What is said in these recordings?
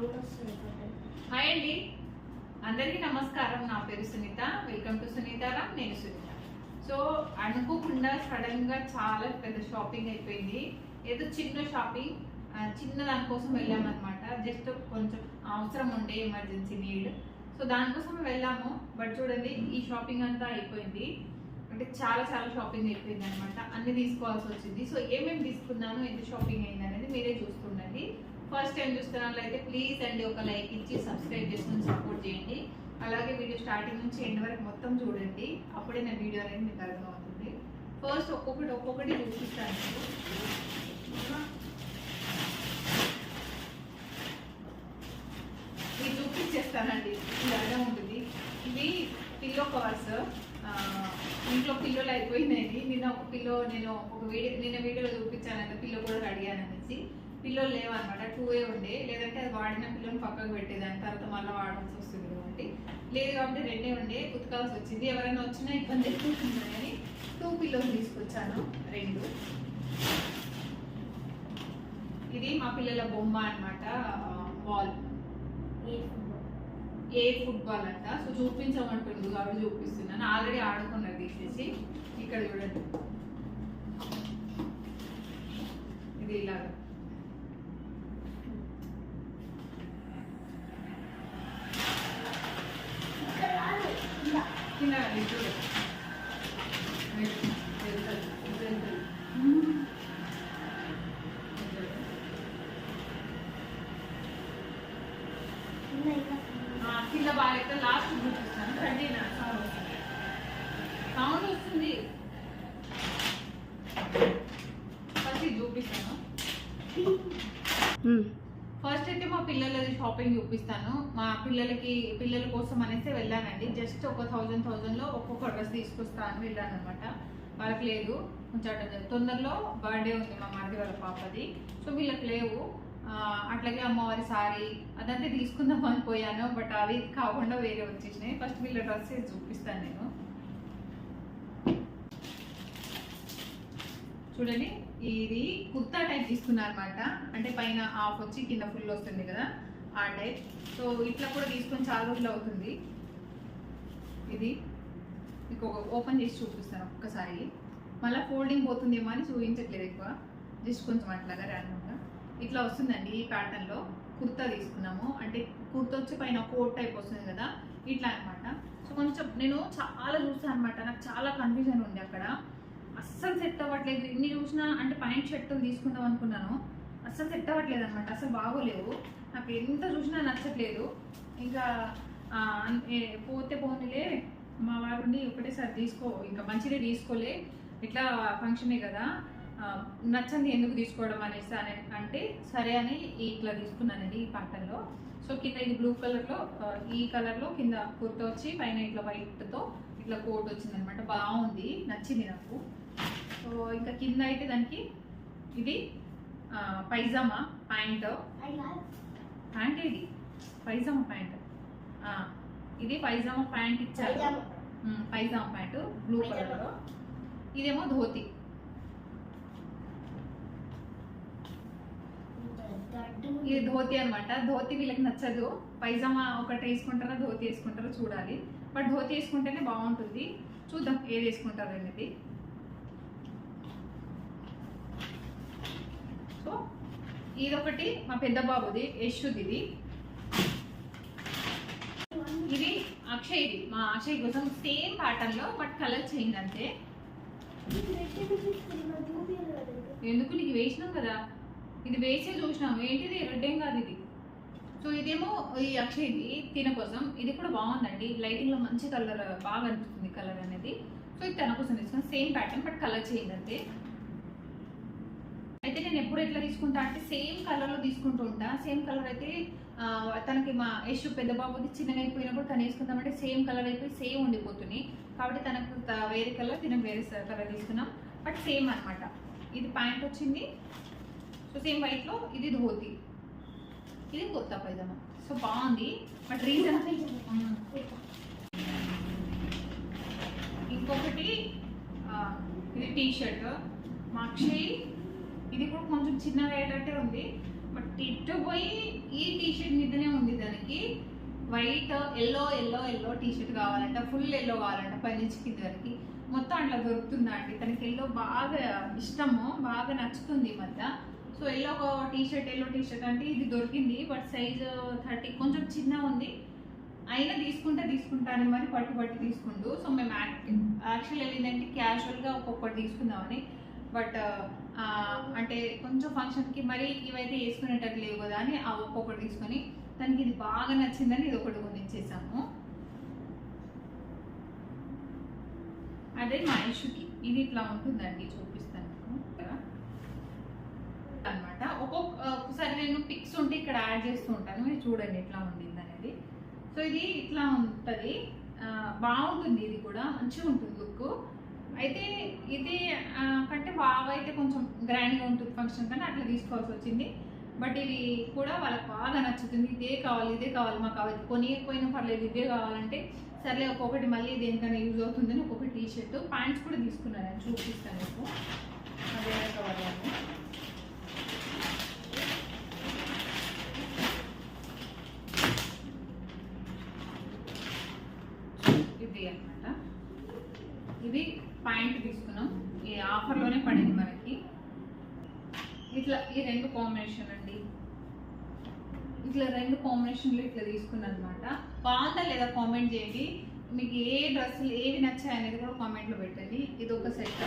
Hi అండి. అందరికీ నమస్కారం. నా పేరు సునీత. Welcome to సునీతారాం. నేను సునీత. సో అనుకోకుండా సడన్గా చాలా పెద్ద షాపింగ్ అయిపోయింది. ఏదో చిన్న షాపింగ్ చిన్న దానికోసం వెళ్ళామన్నమాట. జస్ట్ కొంచెం అవసరం ఉండే ఎమర్జెన్సీ నీడ్. సో దానికోసం వెళ్ళాము. బట్ చూడండి ఈ షాపింగ్ అంతా అయిపోయింది. అంటే చాలా చాలా షాపింగ్ అయిపోయింది అనమాట అన్ని తీసుకోవాల్సి వచ్చింది. సో ఏమేమి తీసుకున్నాను ఎంత షాపింగ్ అయింది అనేది మీరే చూస్తుండండి. ఫస్ట్ టైం చూస్తున్న వాళ్ళైతే ప్లీజ్ అండి ఒక లైక్ ఇచ్చి సబ్స్క్రైబ్ చేసుకుని సపోర్ట్ చేయండి. అలాగే వీడియో స్టార్టింగ్ నుంచి ఎండ్ వరకు మొత్తం చూడండి. అప్పుడే నా వీడియో అనేది మీకు అర్థమవుతుంది. ఫస్ట్ ఒక్కొక్కటి ఒక్కొక్కటి చూపిస్తాను ఇది చూపించేస్తానండి. ఇలాగే ఉంటుంది. ఇది పిల్లో కవర్స్ ఇంట్లో పిల్లోలు అయిపోయినాయి. నిన్న ఒక పిల్లో నేను ఒక వీడియో నిన్న వీడియోలో చూపించాను పిల్లో కూడా అడిగాను అనేసి. పిల్లోలు లేవన్నమాట టూ ఏ ఉండే. లేదంటే అది వాడిన పిల్లని పక్కకు పెట్టేదాని తర్వాత మళ్ళీ వాడాల్సి వస్తుంది కాబట్టి. లేదు కాబట్టి రెండే ఉండే ఉతకాల్సి వచ్చింది. ఎవరైనా వచ్చినా ఇబ్బంది ఎక్కువ టూ పిల్లోస్ తీసుకొచ్చాను రెండు. ఇది మా పిల్లల బొమ్మ అనమాట బాల్ ఏ ఫుట్బాల్? ఏ ఫుట్బాల్ అంట. సో చూపించమంటుంది కాబట్టి చూపిస్తున్నాను. ఆల్రెడీ ఆడుకున్నారు తీసేసి. ఇక్కడ చూడండి. ఇది ఇలాగా ఇక్కడ కాదు, కింద. కింద ఇది చూడండి ఇది వెళ్తుంది, ఇది వెళ్తుంది. కింద ఇంకా ఆ, కింద బాగా అయితే లాస్ట్ చూపిస్తాను. రండి నా సౌండ్ వస్తుంది సౌండ్ వస్తుంది ఫస్ట్ ఇది చూపిస్తాను ఫస్ట్ అయితే మా పిల్లలది షాపింగ్ చూపిస్తాను. మా పిల్లలకి పిల్లల కోసం అనేసి వెళ్ళానండి. జస్ట్ ఒక థౌజండ్ థౌజండ్లో ఒక్కొక్క డ్రెస్ తీసుకొస్తాను వెళ్ళాను అనమాట వాళ్ళకి లేదు. కొంచెం తొందరలో బర్త్డే ఉంది మా మరిది వాళ్ళ పాపది. సో వీళ్ళకి లేవు. అట్లాగే అమ్మవారి సారీ అదంతా తీసుకుందాం అనిపోయాను బట్ అవి కాకుండా వేరే వచ్చేసినాయి. ఫస్ట్ వీళ్ళ డ్రెస్ చూపిస్తాను నేను. చూడండి. ఇది కుర్తా టైప్ తీసుకున్నా అనమాట అంటే పైన హాఫ్ వచ్చి కింద ఫుల్ వస్తుంది కదా ఆ టైప్. సో ఇట్లా కూడా తీసుకొని చాలా రోజులు అవుతుంది. ఇది మీకు ఓపెన్ చేసి చూపిస్తాను ఒక్కసారి. మళ్ళీ ఫోల్డింగ్ పోతుందేమో అని చూపించట్లేదు ఎక్కువ. జస్ట్ కొంచెం అట్లాగా ర్యాండమ్గా ఇట్లా వస్తుందండి ఈ ప్యాటర్న్లో కుర్తా తీసుకున్నాము. అంటే కుర్తా వచ్చి పైన కోట్ టైప్ వస్తుంది కదా ఇట్లా అనమాట సో కొంచెం నేను చాలా చూస్తాను అనమాట నాకు చాలా కన్ఫ్యూజన్ ఉంది అక్కడ. అస్సలు సెట్ అవ్వట్లేదు. ఇన్ని చూసినా అంటే ప్యాంట్ షర్ట్ తీసుకుందాం అనుకున్నాను. అస్సలు సెట్ అవ్వట్లేదు అనమాట అసలు బాగోలేవు. నాకు ఎంత చూసినా నచ్చట్లేదు. ఇంకా పోతే పోనీలే. మా వారుండి ఒకటేసారి తీసుకో. ఇంకా మంచిదే తీసుకోలే. ఇట్లా ఫంక్షనే కదా. నచ్చంది ఎందుకు తీసుకోవడం అనేసి అని అంటే సరే అని ఇట్లా తీసుకున్నానండి ఈ ప్యాటర్న్లో సో కింద ఇది బ్లూ కలర్లో ఈ కలర్లో కింద కుర్త వచ్చి పైన ఇట్లా వైట్తో ఇట్లా కోట్ వచ్చింది అనమాట బాగుంది. నచ్చింది నాకు. సో ఇంకా కింద అయితే దానికి ఇది పైజామా ప్యాంట్. ప్యాంట్ ఇది పైజామా ప్యాంట్. ఇది పైజామా ప్యాంట్ ఇచ్చారు. పైజామా. Pant blue. కలర్. ఇదేమో ధోతి. ఇది ధోతి అన్నమాట. ధోతి వీళ్ళకి నచ్చదు. పైజామా ఒకటి వేసుకుంటారా ధోతి వేసుకుంటారో చూడాలి. బట్ ధోతి వేసుకుంటేనే బాగుంటుంది. చూద్దాం ఏది వేసుకుంటారు అనేది సో ఇదొకటి మా పెద్ద బాబుది యశుది ఇది ఇది అక్షయ్ది మా అక్షయ్ కోసం సేమ్ ప్యాటర్న్లో బట్ కలర్ చేంజ్ అంతే. ఎందుకు? నీకు వేసినాం కదా. ఇది వేసే చూసినాం. ఏంటిది? రెడ్డేం కాదు ఇది. సో ఇదేమో ఈ అక్షయ్ది తిన కోసం. ఇది కూడా బాగుందండి. లైటింగ్లో మంచి కలర్ బాగా అనిపిస్తుంది కలర్ అనేది. సో ఇది తన కోసం తీసుకున్నాం same pattern but colour change అంతే. అయితే నేను ఎప్పుడు ఎట్లా తీసుకుంటా అంటే సేమ్ కలర్లో తీసుకుంటూ ఉంటా. సేమ్ కలర్ అయితే తనకి మా యశు పెద్ద బాబుది చిన్నగా అయిపోయినప్పుడు తను వేసుకుందామంటే సేమ్ కలర్ అయిపోయి సేమ్ ఉండిపోతుంది. కాబట్టి తనకు త- వేరే కలర్ తినకు వేరే కలర్ తీసుకున్నాం. బట్ సేమ్ అన్నమాట. ఇది ప్యాంట్ వచ్చింది. సో సేమ్ వైట్లో ఇది ధోతి. ఇది కొత్త పైజామా. సో బాగుంది. బట్ రీజన్ ఇంకొకటి ఇది టీ షర్ట్ మా అక్షయ్ ఇది కూడా కొంచెం చిన్నగా అయ్యేటట్టే ఉంది. బట్ ఇటు పోయి ఈ టీ షర్ట్ మీద white yellow yellow yellow T shirt కావాలంట. ఫుల్ ఎల్లో కావాలంట పై నుంచి కింద వరకు. మొత్తం అట్లా దొరుకుతుందా అండి? తనకి ఎల్లో బాగా ఇష్టము బాగా నచ్చుతుంది మధ్య. సో ఎల్లో ఒక T shirt yellow T shirt అంటే ఇది దొరికింది. బట్ సైజ్ థర్టీ కొంచెం చిన్న ఉంది. అయినా తీసుకుంటే తీసుకుంటాను మరి పట్టు పట్టి తీసుకుంటూ సో మేము యాక్చువల్ ఏంటంటే క్యాజువల్గా ఒక్కొక్కటి తీసుకుందామని. బట్ అంటే కొంచెం ఫంక్షన్కి మరి ఇవైతే వేసుకునేటట్టు లేవు కదా అని ఆ ఒక్కొక్కటి తీసుకొని తనకి ఇది బాగా నచ్చిందని ఇది ఒకటి కొనిచ్చేసాము. అదే మా ఇష్యూకి ఇది ఇట్లా ఉంటుందండి చూపిస్తాను అనమాట అన్నమాట. నేను పిక్స్ ఉంటే ఇక్కడ యాడ్ చేస్తూ ఉంటాను మీరు చూడండి ఎట్లా ఉండింది అనేది సో ఇది ఇట్లా ఉంటుంది. బాగుంటుంది ఇది కూడా మంచిగా ఉంటుంది లుక్ అయితే ఇది కంటే బాగా అయితే కొంచెం గ్రాండ్గా ఉంటుంది ఫంక్షన్ కానీ అట్లా తీసుకోవాల్సి వచ్చింది. బట్ ఇది కూడా వాళ్ళకి బాగా నచ్చుతుంది. ఇదే కావాలి ఇదే కావాలి మాకు కావాలి. కొనియకపోయినా పర్లేదు ఇదే కావాలంటే సర్లే ఒక్కొక్కటి మళ్ళీ దేనికైనా యూజ్ అవుతుందని ఒక్కొక్క టీ షర్ట్ ప్యాంట్స్ కూడా తీసుకున్నాను చూపిస్తాను మీకు. అదే కావాలి ఇది అనమాట ఇది పాయింట్ తీసుకున్నాం. ఈ ఆఫర్లోనే పడింది మనకి. ఇట్లా ఈ రెండు కాంబినేషన్ అండి. ఇట్లా రెండు కాంబినేషన్లు ఇట్లా తీసుకున్నాను అనమాట బాగుందా లేదా కామెంట్ చేయండి. మీకు ఏ డ్రెస్సులు ఏవి నచ్చాయి అనేది కూడా కామెంట్లో పెట్టండి. ఇది ఒక సెట్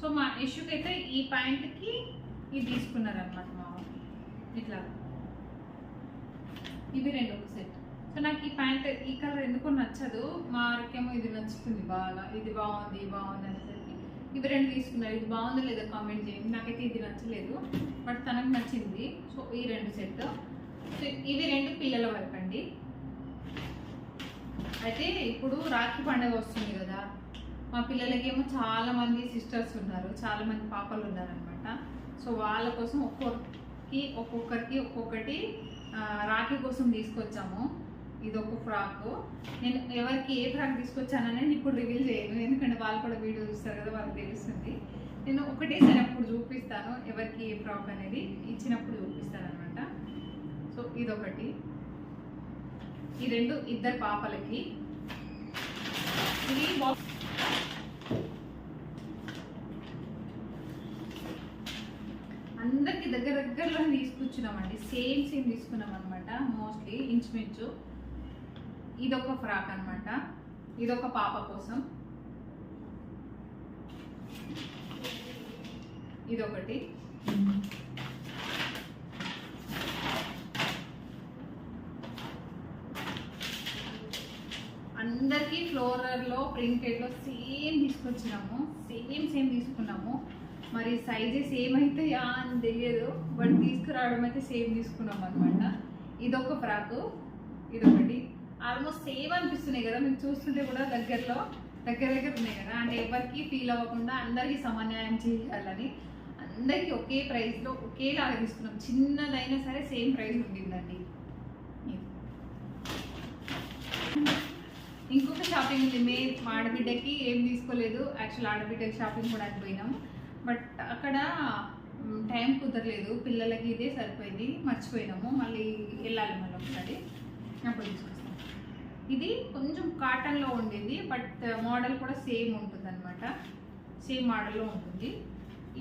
సో మా ఇష్యూకి అయితే ఈ ప్యాంట్కి ఇది తీసుకున్నారనమాట మా ఇట్లా. ఇవి రెండు ఒక సెట్ నాకు ఈ ప్యాంట్ ఈ కలర్ ఎందుకో నచ్చదు. మాకేమో ఇది నచ్చుతుంది బాగా. ఇది బాగుంది బాగుంది అనేసరికి ఇవి రెండు తీసుకున్నారు. ఇది బాగుందో లేదో కామెంట్ చేయండి. నాకైతే ఇది నచ్చలేదు బట్ తనకు నచ్చింది. సో ఈ రెండు సెట్. సో ఇవి రెండు పిల్లల వరకు అండి. అయితే ఇప్పుడు రాఖీ పండుగ వస్తుంది కదా. మా పిల్లలకేమో చాలా మంది సిస్టర్స్ ఉన్నారు. చాలా మంది పాపలు ఉన్నారనమాట సో వాళ్ళ కోసం ఒక్కొక్కరికి ఒక్కొక్కరికి ఒక్కొక్కటి రాఖీ కోసం తీసుకొచ్చాము. ఇది ఒక ఫ్రాక్. నేను ఎవరికి ఏ ఫ్రాక్ తీసుకొచ్చానని ఇప్పుడు రివీల్ చేయను. ఎందుకంటే వాళ్ళు కూడా వీడియో చూస్తారు కదా వాళ్ళకి తెలుస్తుంది. నేను ఒకటేసారి అప్పుడు చూపిస్తాను ఎవరికి ఏ ఫ్రాక్ అనేది. ఇచ్చినప్పుడు చూపిస్తాను అనమాట సో ఇదొకటి. ఈ రెండు ఇద్దరు పాపలకి. ఇది బాక్స్ అందరికి దగ్గర దగ్గరలో తీసుకొచ్చినామండి. సేమ్ సేమ్ తీసుకున్నాం అనమాట మోస్ట్లీ ఇంచుమించు. ఇదొక ఫ్రాక్ అనమాట ఇదొక పాప కోసం. ఇదొకటి. అందరికీ ఫ్లోరర్లో ప్రింటెడ్లో సేమ్ తీసుకొచ్చినాము. సేమ్ సేమ్ తీసుకున్నాము. మరి సైజెస్ ఏమైతాయా అని తెలియదు. బట్ తీసుకురావడం అయితే సేమ్ తీసుకున్నాం అనమాట ఇదొక ఫ్రాకు. ఇదొకటి. ఆల్మోస్ట్ సేమ్ అనిపిస్తున్నాయి కదా మేము చూస్తుంటే కూడా దగ్గరలో దగ్గర దగ్గర ఉన్నాయి కదా. అంటే ఎవరికి ఫీల్ అవ్వకుండా అందరికీ సమన్యాయం చేయాలని అందరికీ ఒకే ప్రైస్లో ఒకేలాగా తీసుకున్నాం. చిన్నదైనా సరే సేమ్ ప్రైస్ ఉండిందండి ఇంకొక షాపింగ్ ఉంది. మే ఆడబిడ్డకి ఏం తీసుకోలేదు. యాక్చువల్ ఆడబిడ్డకి షాపింగ్ కూడా పోయినాం బట్ అక్కడ టైం కుదరలేదు. పిల్లలకి ఇదే సరిపోయింది. మర్చిపోయినాము. మళ్ళీ వెళ్ళాలి మళ్ళీ ఒకసారి. అప్పుడు తీసుకొస్తాం. ఇది కొంచెం కాటన్లో ఉండింది బట్ మోడల్ uh, కూడా సేమ్ ఉంటుంది అనమాట సేమ్ మోడల్లో ఉంటుంది.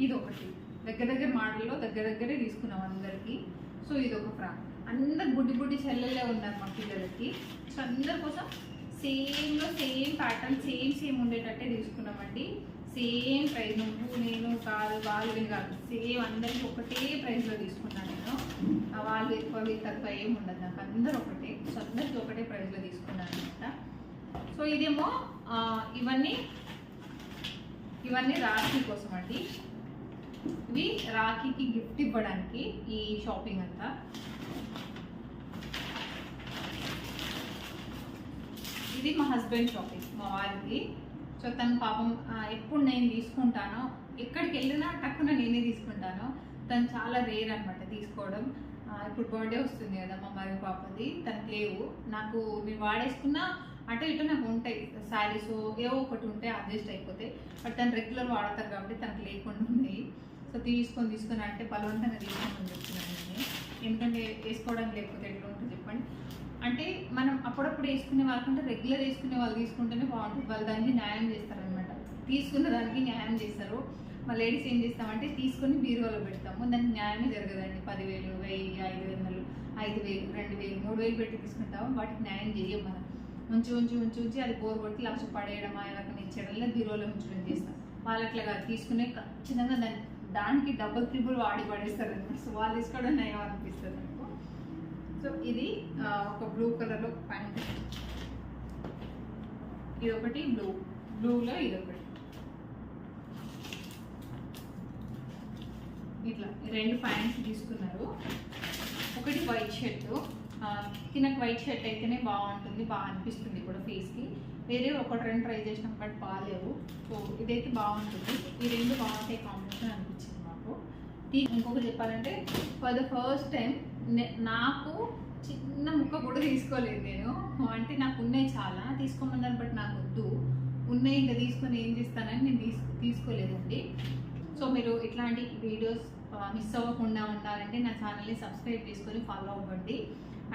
ఇది ఒకటి దగ్గర దగ్గర మోడల్లో దగ్గర దగ్గరే తీసుకున్నాం అందరికీ. సో ఇది ఒక ఫ్రాక్. అందరు బుడ్డి బుడ్డి చెల్లెలే ఉన్నారు మా పిల్లలకి. సో అందరి కోసం సేమ్లో సేమ్ ప్యాటర్న్ సేమ్ సేమ్ ఉండేటట్టే తీసుకున్నామండి. సేమ్ ప్రైస్ నువ్వు నేను కాదు వాళ్ళు వీళ్ళు కాదు. సేమ్ అందరికీ ఒకటే ప్రైస్లో తీసుకున్నాను నేను. వాళ్ళు ఎక్కువ తక్కువ ఏమి ఉండదు నాకు. అందరూ ఒకటే. సో ఒకటే ప్రైస్లో తీసుకున్నాను అనమాట సో ఇదేమో ఇవన్నీ ఇవన్నీ రాఖీ కోసం అండి. ఇవి రాఖీకి గిఫ్ట్ ఇవ్వడానికి ఈ షాపింగ్ అంతా. ఇది మా హస్బెండ్ షాపింగ్ మా వారికి. సో తను పాపం ఎప్పుడు నేను తీసుకుంటానో ఎక్కడికి వెళ్ళినా టక్కున నేనే తీసుకుంటాను. తను చాలా రేర్ అనమాట తీసుకోవడం. ఇప్పుడు బర్త్డే వస్తుంది కదా మా మరి పాపది తనకు లేవు. నాకు నేను వాడేసుకున్న అంటే ఇటు నాకు ఉంటాయి. శారీస్ ఏవో ఒకటి ఉంటే అడ్జస్ట్ అయిపోతాయి. బట్ తను రెగ్యులర్ వాడతారు కాబట్టి తనకు లేకుండా ఉన్నాయి. సో తీసుకొని తీసుకొని అంటే బలవంతంగా తీసుకొని చెప్తున్నాను నేను. ఎందుకంటే వేసుకోవడానికి లేకపోతే ఎట్లా ఉంటుంది అంటే మనం అప్పుడప్పుడు వేసుకునే వాళ్ళకంటే రెగ్యులర్ వేసుకునే వాళ్ళు తీసుకుంటేనే బాగుంటుంది. వాళ్ళు దానికి న్యాయం చేస్తారనమాట తీసుకున్న దానికి న్యాయం చేస్తారు. మా లేడీస్ ఏం చేస్తామంటే తీసుకొని బీరువాలో పెడతాము. దానికి న్యాయమే జరగదండి. పదివేలు వెయ్యి ఐదు వందలు ఐదు వేలు రెండు వేలు మూడు వేలు పెట్టి తీసుకుంటాము. వాటికి న్యాయం చేయం మనం. ఉంచి ఉంచి ఉంచి ఉంచి అది బోర్ కొట్టి లాస్ట్ పడేయడం ఎవరికైనా ఇచ్చేయడం బీరువాలో ఉంచడం చేస్తాం వాళ్ళు అట్లాగా తీసుకునే ఖచ్చితంగా దాని దానికి డబుల్ త్రిబుల్ వాడి పడేస్తారు అనమాట సో వాళ్ళు తీసుకోవడం నయం అనిపిస్తుంది నాకు. సో ఇది ఒక బ్లూ కలర్లో ప్యాంట్. ఇది ఒకటి బ్లూ. బ్లూలో ఇది ఒకటి ఇట్లా ఈ రెండు ప్యాంట్స్ తీసుకున్నారు. ఒకటి వైట్ షర్ట్ తినకు వైట్ షర్ట్ అయితేనే బాగుంటుంది బాగా అనిపిస్తుంది కూడా ఫేస్కి వేరే ఒకటి రెండు ట్రై చేసినాం బట్ బాగాలేవు. సో ఇదైతే బాగుంటుంది. ఈ రెండు బాగుంటాయి కాంబినేషన్ అనిపించింది మాకు ఇంకొకటి చెప్పాలంటే ఫర్ ద ఫస్ట్ టైం నాకు చిన్న ముక్క కూడా తీసుకోలేదు నేను. అంటే నాకు ఉన్నాయి చాలా తీసుకోమన్నారు బట్ నాకు వద్దు. ఉన్నాయి ఇంకా తీసుకొని ఏం చేస్తానని నేను తీసు తీసుకోలేదండి. సో మీరు ఇట్లాంటి వీడియోస్ మిస్ అవ్వకుండా ఉండాలంటే నా ఛానల్ని సబ్స్క్రైబ్ చేసుకొని ఫాలో అవ్వండి.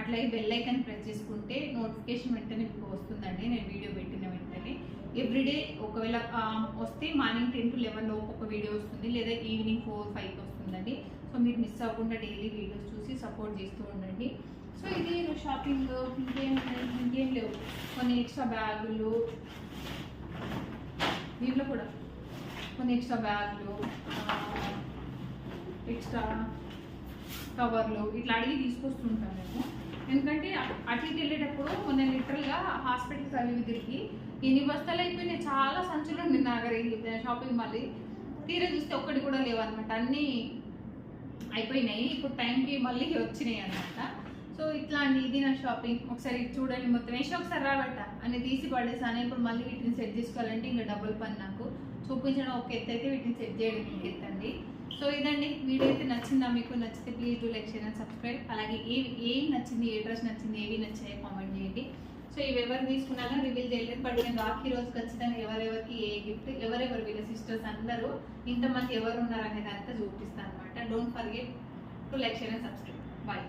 అట్లాగే బెల్ ఐకాన్ ప్రెస్ చేసుకుంటే నోటిఫికేషన్ వెంటనే మీకు వస్తుందండి. నేను వీడియో పెట్టిన వెంటనే. ఎవ్రీడే ఒకవేళ వస్తే మార్నింగ్ టెన్ టు లెవెన్ లోపు ఒక వీడియో వస్తుంది. లేదా ఈవినింగ్ ఫోర్ ఫైవ్కి వస్తుందండి. సో మీరు మిస్ అవ్వకుండా డైలీ వీడియోస్ చూసి సపోర్ట్ చేస్తూ ఉండండి. సో ఇది షాపింగ్ ఇంకేం ఇంకేం లేవు. కొన్ని ఎక్స్ట్రా బ్యాగులు. దీంట్లో కూడా కొన్ని ఎక్స్ట్రా బ్యాగులు ఎక్స్ట్రా కవర్లు ఇట్లా అడిగి తీసుకొస్తుంటాం మేము. ఎందుకంటే అటు ఇటు వెళ్ళేటప్పుడు మొన్న లిటరల్గా హాస్పిటల్స్ అవి తిరిగి ఎన్ని బస్తాలు అయిపోయినాయి. చాలా సంచులు ఉండి నా దగ్గర షాపింగ్ మళ్ళీ తీరా చూస్తే ఒక్కటి కూడా లేవన్నమాట. అన్నీ అయిపోయినాయి. ఇప్పుడు టైంకి మళ్ళీ వచ్చినాయి అనమాట సో ఇట్లా అండి ఇది నా షాపింగ్ ఒకసారి చూడండి మొత్తం. వేసి ఒకసారి రాబట్ట అని తీసి పడేసాను. ఇప్పుడు మళ్ళీ వీటిని సెట్ చేసుకోవాలంటే ఇంకా డబుల్ పని నాకు. చూపించడం ఒక ఎత్తు అయితే వీటిని సెట్ చేయడం ఎత్తండి సో ఇదండి. వీడియో అయితే నచ్చిందా మీకు? నచ్చితే please do like share and subscribe అలాగే ఏ ఏం నచ్చింది ఏ డ్రెస్ నచ్చింది ఏవి నచ్చాయి కామెంట్ చేయండి. సో ఇవి ఎవరు తీసుకున్నారో రివీల్ చేయలేదు. బట్ నేను రాఖీ రోజు ఖచ్చితంగా ఎవరెవరికి ఏ గిఫ్ట్ ఎవరెవరు వీళ్ళ సిస్టర్స్ అందరూ ఇంతమంది ఎవరు ఉన్నారు అనేది అంతా చూపిస్తాను అనమాట don't forget to like share and subscribe bye